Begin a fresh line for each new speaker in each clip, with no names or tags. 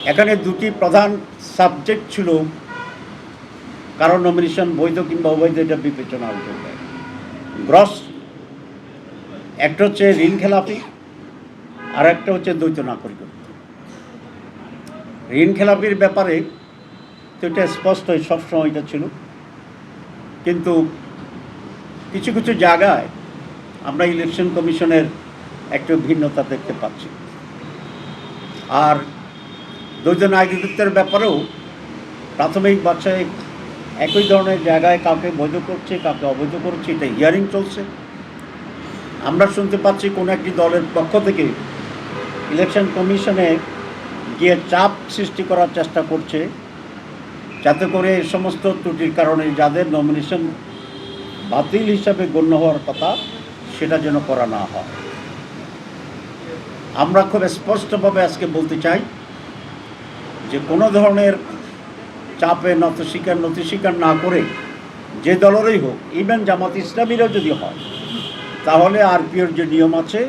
এখানে দুটি প্রধান সাবজেক্ট ছিল, কারণ নমিনেশন বৈধ কিংবা অবৈধ, এটা বিবেচনার জন্য গ্রস একটা হচ্ছে ঋণ খেলাপি, আর একটা হচ্ছে দ্বৈত নাগরিকত্ব। ঋণ খেলাপির ব্যাপারে তো এটা স্পষ্টই সবসময় এটা ছিল। কিন্তু কিছু কিছু জায়গায় আমরা ইলেকশন কমিশনের একটু ভিন্নতা দেখতে পাচ্ছি। আর দ্বৈত নাগরিকত্বের ব্যাপারেও প্রাথমিক বাচ্চায় একই ধরনের জায়গায় কাউকে বৈধ করছে, কাউকে অবৈধ করছে, এটা হিয়ারিং চলছে। আমরা শুনতে পাচ্ছি কোনো একটি দলের পক্ষ থেকে ইলেকশন কমিশনে গিয়ে চাপ সৃষ্টি করার চেষ্টা করছে, যাতে করে এই সমস্ত ত্রুটির কারণে যাদের নমিনেশন বাতিল হিসাবে গণ্য হওয়ার কথা সেটা যেন করা না হয়। আমরা খুব স্পষ্টভাবে আজকে বলতে চাই যে কোনো ধরনের চাপে নত স্বীকার নথি স্বীকার না করে যে দলেরই হোক ইভেন জামাত ইসলামীরও যদি হয়, তাহলে আরপিওর যে নিয়ম আছে,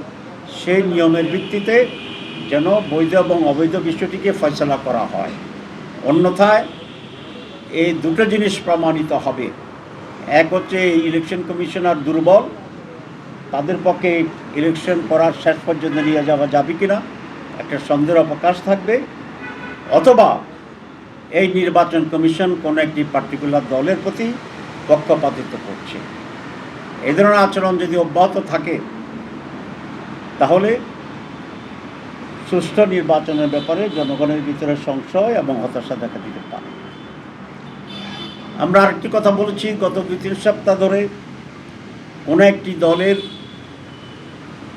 সেই নিয়মের ভিত্তিতে যেন বৈধ এবং অবৈধ বিষয়টিকে ফয়সলা করা হয়। অন্যথায় এই দুটো জিনিস প্রমাণিত হবে। এক হচ্ছে ইলেকশন কমিশনার দুর্বল, তাদের পক্ষে ইলেকশন করার শেষ পর্যন্ত নিয়ে যাওয়া যাবে কিনা, একটা সন্দেহের অবকাশ থাকবে। অথবা এই নির্বাচন কমিশন কোনো একটি পার্টিকুলার দলের প্রতি পক্ষপাতিত্ব করছে। এ ধরনের আচরণ যদি অব্যাহত থাকে, তাহলে সুষ্ঠু নির্বাচনের ব্যাপারে জনগণের ভিতরে সংশয় এবং হতাশা দেখা দিতে পারে। আমরা আরেকটি কথা বলেছি, গত দুই তিন সপ্তাহ ধরে কোনো একটি দলের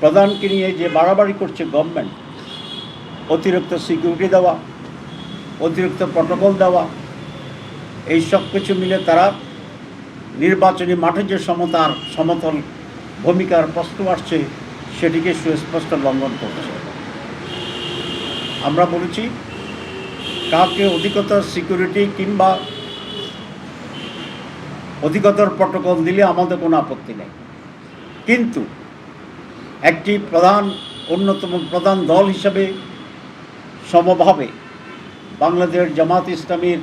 প্রধানকে নিয়ে যে বাড়াবাড়ি করছে গভর্নমেন্ট অতিরিক্ত সিকিউরিটি দেওয়া অতিরিক্ত প্রটোকল দেওয়া, এই সব কিছু মিলে তারা নির্বাচনী মাঠে যে সমতার সমতল ভূমিকার প্রশ্ন আসছে, সেটিকে সুস্পষ্ট লঙ্ঘন করছে। আমরা বলেছি, কাউকে অধিকতর সিকিউরিটি কিংবা অধিকতর প্রটোকল দিলে আমাদের কোনো আপত্তি নেই। কিন্তু একটি প্রধান, অন্যতম প্রধান দল হিসাবে সমভাবে বাংলাদেশ জামাত ইসলামীর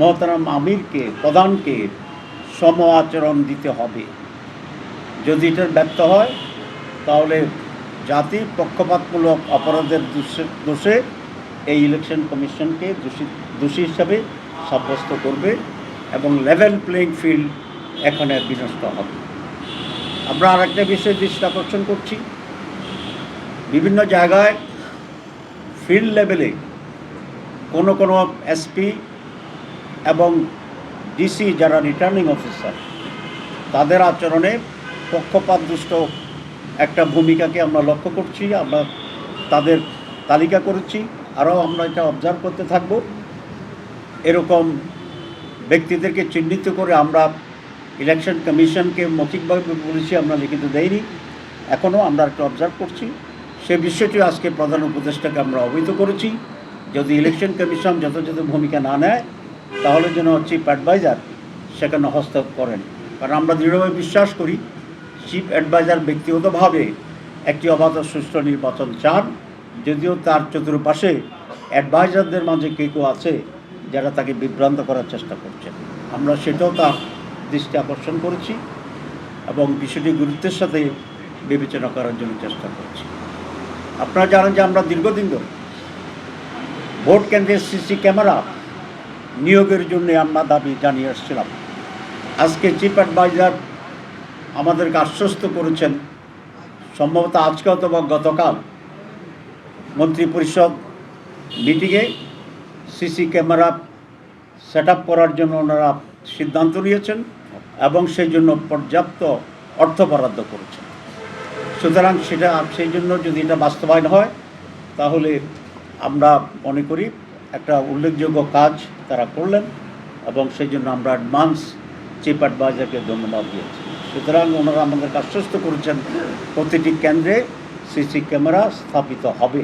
মহতারাম আমিরকে, প্রধানকে সম আচরণ দিতে হবে। যদি এটার ব্যর্থ হয়, তাহলে জাতি পক্ষপাতমূলক অপরাধের দোষে এই ইলেকশন কমিশনকে দোষী দোষী হিসাবে সাব্যস্ত করবে এবং লেভেল প্লেইং ফিল্ড এখানে বিনষ্ট হবে। আমরা আরেকটা বিষয়ে দৃষ্টি আকর্ষণ করছি। বিভিন্ন জায়গায় ফিল্ড লেভেলে কোনো কোনো এসপি এবং ডিসি যারা রিটার্নিং অফিসার তাদের আচরণে পক্ষপাত দুষ্ট একটা ভূমিকাকে আমরা লক্ষ্য করছি, আমরা তাদের তালিকা করেছি, আরও আমরা এটা অবজার্ভ করতে থাকব। এরকম ব্যক্তিদেরকে চিহ্নিত করে আমরা ইলেকশন কমিশনকে মৌখিকভাবে বলেছি, আমরা লিখিত দেইনি, এখনও আমরা একটা অবজার্ভ করছি। সে বিষয়টি আজকে প্রধান উপদেষ্টাকে আমরা অবহিত করেছি। যদি ইলেকশন কমিশন যথাযথ ভূমিকা না নেয়, তাহলে যেন চিফ অ্যাডভাইজার সেখানে হস্তক্ষেপ করেন। কারণ আমরা দৃঢ়ভাবে বিশ্বাস করি চিফ অ্যাডভাইজার ব্যক্তিগতভাবে একটি অবাধ সুষ্ঠু নির্বাচন চান। যদিও তার চতুর্পাশে অ্যাডভাইজারদের মাঝে কে কেউ আছে যারা তাকে বিভ্রান্ত করার চেষ্টা করছে। আমরা সেটাও তার দৃষ্টি আকর্ষণ করেছি এবং বিষয়টি গুরুত্বের সাথে বিবেচনা করার জন্য চেষ্টা করছি। আপনারা জানেন যে আমরা দীর্ঘদিন ধরে ভোট কেন্দ্রের সিসি ক্যামেরা নিয়োগের জন্য আমরা দাবি জানিয়ে আসছিলাম। আজকে চিফ অ্যাডভাইজার আমাদেরকে আশ্বস্ত করেছেন। সম্ভবত আজকে অথবা গতকাল মন্ত্রী পরিষদ মিটিংয়ে সিসি ক্যামেরা সেট করার জন্য ওনারা সিদ্ধান্ত নিয়েছেন এবং সেই জন্য পর্যাপ্ত অর্থ বরাদ্দ করেছেন। সুতরাং সেটা, সেই জন্য যদি এটা বাস্তবায়ন হয়, তাহলে আমরা মনে করি একটা উল্লেখযোগ্য কাজ তারা করলেন এবং সেই জন্য আমরা অ্যাডভান্স চিফ অ্যাডভাইজারকে ধন্যবাদ দিয়েছি। সুতরাং ওনারা আমাদেরকে আশ্বস্ত করেছেন প্রতিটি কেন্দ্রে সিসি ক্যামেরা স্থাপিত হবে।